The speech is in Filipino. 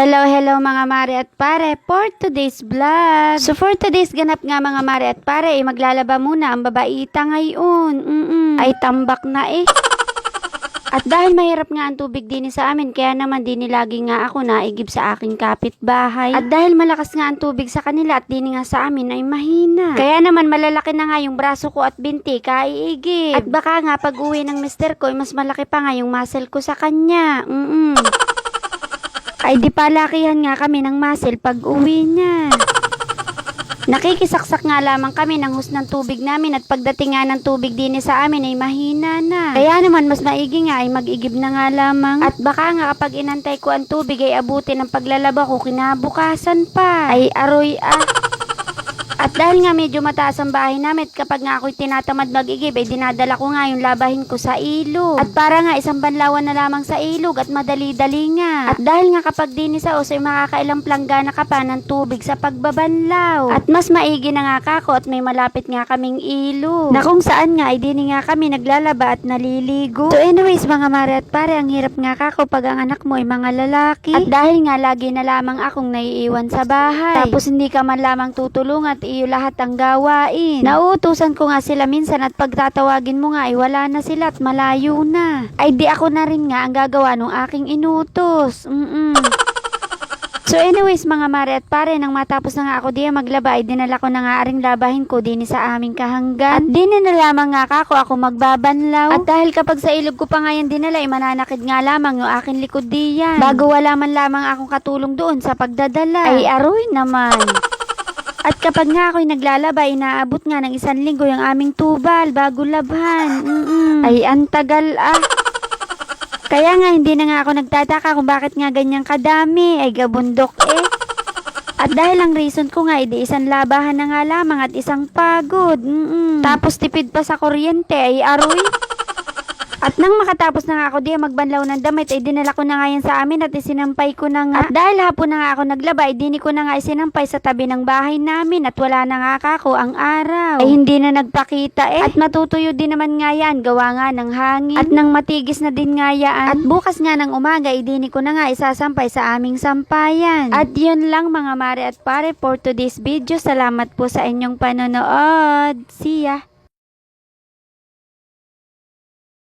Hello, hello mga mare at pare for today's vlog. So for today's ganap nga mga mare at pare, eh, maglalaba muna ang babaita ngayon. Mm-mm. Ay tambak na eh. At dahil mahirap nga ang tubig din sa amin, kaya naman din lagi nga ako naigib sa aking kapitbahay. At dahil malakas nga ang tubig sa kanila at din nga sa amin ay mahina. Kaya naman malalaki na nga yung braso ko at binti kaiigib. At baka nga pag uwi ng mister ko, ay mas malaki pa nga yung muscle ko sa kanya. Mm-mm. Ay di palakihan nga kami ng muscle pag uwi niya. Nakikisaksak nga lamang kami ng hus ng tubig namin at pagdating nga ng tubig din sa amin ay mahina na. Kaya naman mas maigi nga ay mag-igib na nga lamang. At baka nga kapag inantay ko ang tubig ay abutin ng paglalaba ko kinabukasan pa. Ay aroy ah. At dahil nga medyo mataas ang bahay namin kapag nga ako'y tinatamad mag-igib ay dinadala ko nga yung labahin ko sa ilog. At para nga isang banlawan na lamang sa ilog at madali-dali nga. At dahil nga kapag din sa uso ay makakailang planggana ka pa ng tubig sa pagbabanlaw. At mas maigi na nga kako at may malapit nga kaming ilog. Na kung saan nga ay din nga kami naglalaba at naliligo. So anyways mga mare at pare ang hirap nga kako pag ang anak mo ay mga lalaki. At dahil nga lagi na lamang akong naiiwan sa bahay. Tapos hindi ka man lamang tutulong at iyo lahat ang gawain. Nauutusan ko nga sila minsan at pagtatawagin mo nga ay wala na sila at malayo na. Ay di ako na rin nga ang gagawa ng aking inutos. Mm-mm. So anyways mga mare at pare nang matapos na nga ako diya maglaba ay dinala ko na nga aring labahin ko din sa aming kahanggan. At din na lamang nga kako ako magbabanlaw. At dahil kapag sa ilog ko pa nga yan dinala ay mananakid nga lamang yung aking likod diyan. Bago wala man lamang akong katulong doon sa pagdadala. Ay aroy naman. At kapag nga ako'y naglalaba, inaabot nga ng isang linggo yung aming tubal bago labhan. Mm-mm. Ay, ang tagal ah. Kaya nga, hindi na nga ako nagtataka kung bakit nga ganyang kadami. Ay, gabundok eh. At dahil ang reason ko nga, hindi isang labahan na nga lamang at isang pagod. Mm-mm. Tapos tipid pa sa kuryente, ay aroy. At nang makatapos na nga ako di magbanlaw ng damit, ay dinala ko na nga yan sa amin at isinampay ko na nga. At dahil hapon na nga ako naglaba, ay dini ko na nga isinampay sa tabi ng bahay namin at wala na nga ako ang araw. Ay hindi na nagpakita eh. At matutuyo din naman nga yan, gawa nga ng hangin. At nang matigis na din nga yan. At bukas nga ng umaga, ay dini ko na nga isasampay sa aming sampayan. At yun lang mga mare at pare for today's video. Salamat po sa inyong panonood. See ya!